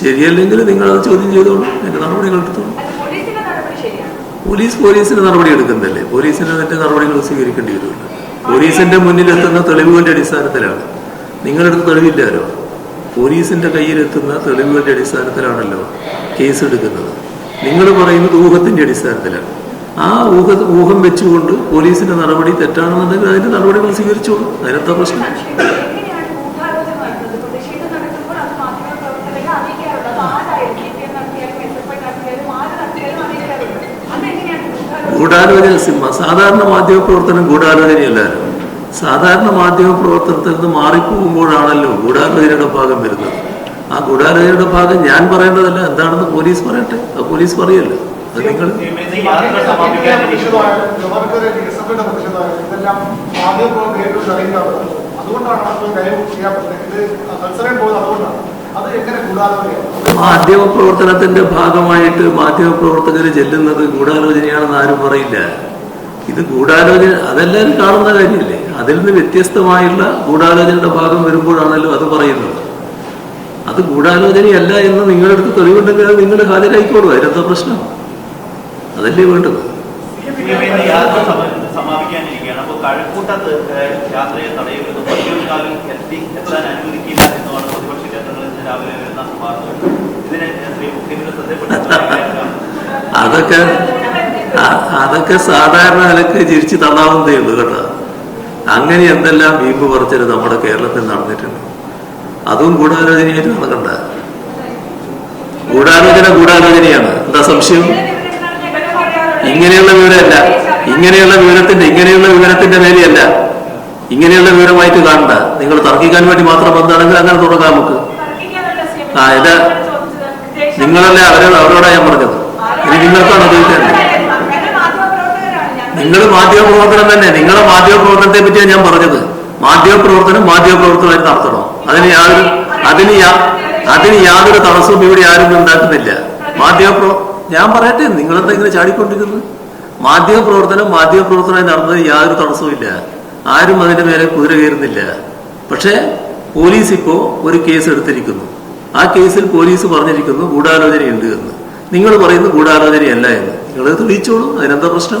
ശരിയല്ലെങ്കിൽ നിങ്ങൾ അത് ചോദ്യം ചെയ്തോളൂ. എന്റെ നടപടികൾ എടുത്തോളൂ. പോലീസിന്റെ നടപടി പോലീസ് പോലീസിന് നടപടി എടുക്കുന്നതല്ലേ? പോലീസിന് അതിന്റെ നടപടികൾ സ്വീകരിക്കേണ്ടി വരുമല്ലോ. പോലീസിന്റെ മുന്നിലെത്തുന്ന തെളിവുകളുടെ അടിസ്ഥാനത്തിലാണ്. നിങ്ങളെടുത്ത് തെളിവില്ലാലോ? പോലീസിന്റെ കയ്യിലെത്തുന്ന തെളിവുകളുടെ അടിസ്ഥാനത്തിലാണല്ലോ കേസ് എടുക്കുന്നത്. നിങ്ങൾ പറയുന്നത് ഊഹത്തിന്റെ അടിസ്ഥാനത്തിലാണ്. ആ ഊഹ ഊഹം വെച്ചുകൊണ്ട് പോലീസിന്റെ നടപടി തെറ്റാണെന്നുണ്ടെങ്കിൽ അതിന്റെ നടപടികൾ സ്വീകരിച്ചോളൂ. അതിനെന്താ പ്രശ്നം? ഗൂഢാലോചന സിനിമ. സാധാരണ മാധ്യമ പ്രവർത്തനം ഗൂഢാലോചനയല്ലായിരുന്നു സാധാരണ മാധ്യമ പ്രവർത്തനത്തിൽ നിന്ന് മാറിപ്പോകുമ്പോഴാണല്ലോ ഗൂഢാലോചനയുടെ ഭാഗം വരുന്നത്. ആ ഗൂഢാലോചനയുടെ ഭാഗം ഞാൻ പറയേണ്ടതല്ല എന്താണെന്ന് പോലീസ് പറയട്ടെ. അത് പോലീസ് പറയല്ലോ. അത് നിങ്ങൾ അതുകൊണ്ടാണ്. അത് കാര്യം ചെയ്യാൻ പറ്റുന്നത് ഇത് മത്സരം പോകുന്നത് അതുകൊണ്ടാണ് അത് എങ്ങനെ കൂടാതെ മാധ്യമ പ്രവർത്തനത്തിന്റെ ഭാഗമായിട്ട് മാധ്യമ പ്രവർത്തകർ ചെല്ലുന്നത് ഗൂഢാലോചനയാണെന്ന് ആരും പറയില്ല. ഇത് ഗൂഢാലോചന അതെല്ലാവരും കാണുന്ന കാര്യമല്ലേ? അതിൽ നിന്ന് വ്യത്യസ്തമായുള്ള ഗൂഢാലോചനയുടെ ഭാഗം വരുമ്പോഴാണല്ലോ അത് പറയുന്നത്. അത് ഗൂഢാലോചനയല്ല എന്ന് നിങ്ങളെടുത്ത് തെളിവുണ്ടെങ്കിൽ അത് നിങ്ങൾ ഹാജരായിക്കോളൂ. അതിനെന്താ പ്രശ്നം? അതല്ലേ വേണ്ടത്? സമാപിക്കാനിരിക്കുകയാണ്. അപ്പോൾ കഴക്കൂട്ടത്ത് യാത്രയെ തടയുമെന്നും പതിനൊന്നാലിൽ എത്തി എത്താൻ അനുവദിക്കില്ല എന്നുമാണ് അതൊക്കെ അതൊക്കെ സാധാരണ നിലയ്ക്ക് ചിരിച്ച് തള്ളാവുന്നതേ ഉള്ളൂ കേട്ടോ. അങ്ങനെ എന്തെല്ലാം വീമ്പ് പറിച്ചത് നമ്മുടെ കേരളത്തിൽ നടന്നിട്ടുണ്ട്. അതും ഗൂഢാലോചനയായിട്ട് നടക്കണ്ട. ഗൂഢാലോചന ഗൂഢാലോചനയാണ്. എന്താ സംശയം? ഇങ്ങനെയുള്ള വിവരമല്ല. ഇങ്ങനെയുള്ള വിവരത്തിന്റെ ഇങ്ങനെയുള്ള വിവരത്തിന്റെ മേലെയല്ല. ഇങ്ങനെയുള്ള വിവരമായിട്ട് കാണണ്ട. നിങ്ങൾ തർക്കിക്കാൻ വേണ്ടി മാത്രം വന്നാണെങ്കിൽ അങ്ങനെ തുടങ്ങാം നമുക്ക്. ആ, ഇത് നിങ്ങളല്ലേ അവരെ അവരോടാ ഞാൻ പറഞ്ഞത്. ഇനി നിങ്ങൾക്കാണ് ഉപയോഗിക്കേണ്ടത് നിങ്ങൾ മാധ്യമപ്രവർത്തനം തന്നെ. നിങ്ങളെ മാധ്യമപ്രവർത്തനത്തെ പറ്റിയാണ് ഞാൻ പറഞ്ഞത്. മാധ്യമപ്രവർത്തനം മാധ്യമപ്രവർത്തനമായിട്ട് നടത്തണം. അതിന് യാതൊരു അതിന് അതിന് യാതൊരു തടസ്സവും ഇവിടെ ആരും ഉണ്ടാക്കുന്നില്ല. മാധ്യമപ്രവ ഞാൻ പറയട്ടെ നിങ്ങളെന്താ ഇങ്ങനെ ചാടിക്കൊണ്ടിരിക്കുന്നത്? മാധ്യമപ്രവർത്തനം മാധ്യമപ്രവർത്തനമായി നടന്നത് യാതൊരു തടസ്സവും ഇല്ല. ആരും അതിന്റെ മേലെ കുതിര കയറുന്നില്ല. പക്ഷേ പോലീസ് ഇപ്പോ ഒരു കേസ് എടുത്തിരിക്കുന്നു. ആ കേസിൽ പോലീസ് പറഞ്ഞിരിക്കുന്നു ഗൂഢാലോചനയുണ്ട് എന്ന്. നിങ്ങൾ പറയുന്നു ഗൂഢാലോചനയല്ല എന്ന്. നിങ്ങൾ തെളിയിച്ചോളൂ. അതിനെന്താ പ്രശ്നം?